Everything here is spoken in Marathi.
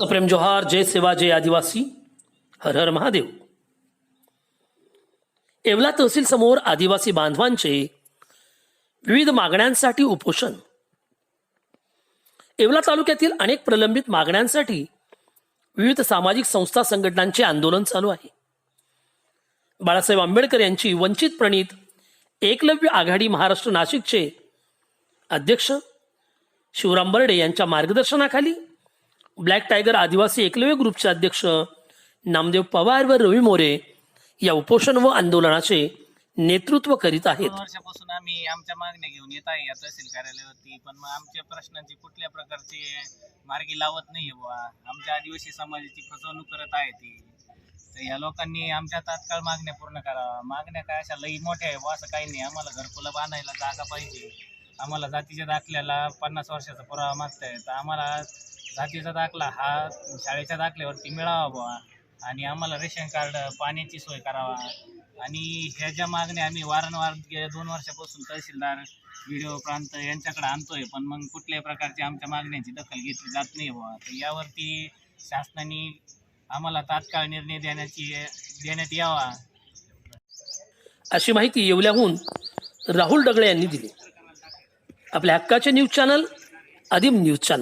सप्रेम जोहार जय सेवा जय आदिवासी हर हर महादेव. येवला तहसील समोर आदिवासी बांधवांचे विविध मागण्यांसाठी उपोषण. येवला तालुक्यातील अनेक प्रलंबित मागण्यांसाठी विविध सामाजिक संस्था संघटनांचे आंदोलन चालू आहे. बाळासाहेब आंबेडकर यांची वंचित प्रणित एकलव्य आघाडी महाराष्ट्र नाशिकचे अध्यक्ष शिवराम बर्डे यांच्या मार्गदर्शनाखाली ब्लॅक टायगर आदिवासी एकलव्य ग्रुपचे अध्यक्ष नामदेव पवार व रवी मोरे या उपोषण व आंदोलनाचे नेतृत्व करीत आहेत. वर्षापासून आम्ही आमच्या मागण्या घेऊन येत आहे या तहसील कार्यालयावरती. पण मग आमच्या प्रश्नांची कुठल्या प्रकारचे मार्गी लावत नाही बुवा. आमच्या आदिवासी समाजाची फसवणूक करत आहे ती. तर या लोकांनी आमच्या तात्काळ मागण्या पूर्ण करावा मागण्या काय अशा लई मोठ्या आहे बुवा असं काही नाही. आम्हाला घरकुलं बांधायला जागा पाहिजे. आम्हाला जातीच्या दाखल्याला पन्नास वर्षाचा पुरावा मागताय तर आम्हाला जातीचा दाखला हा शाळेच्या दाखल्यावरती मिळावा बुवा. आणि आम्हाला रेशन कार्ड पाण्याची सोय करावा. आणि ह्या ज्या मागण्या आम्ही वारंवार गेल्या दोन वर्षापासून तहसीलदार व्हिडिओ प्रांत यांच्याकडे आणतोय पण मग कुठल्याही प्रकारची आमच्या मागण्यांची दखल घेतली जात नाही बुवा. तर यावरती शासनाने आम्हाला तात्काळ निर्णय देण्याची देण्यात यावा. अशी माहिती येवल्याहून राहुल डगळे यांनी दिली. आपल्या हक्काचे news channel Aadim news channel.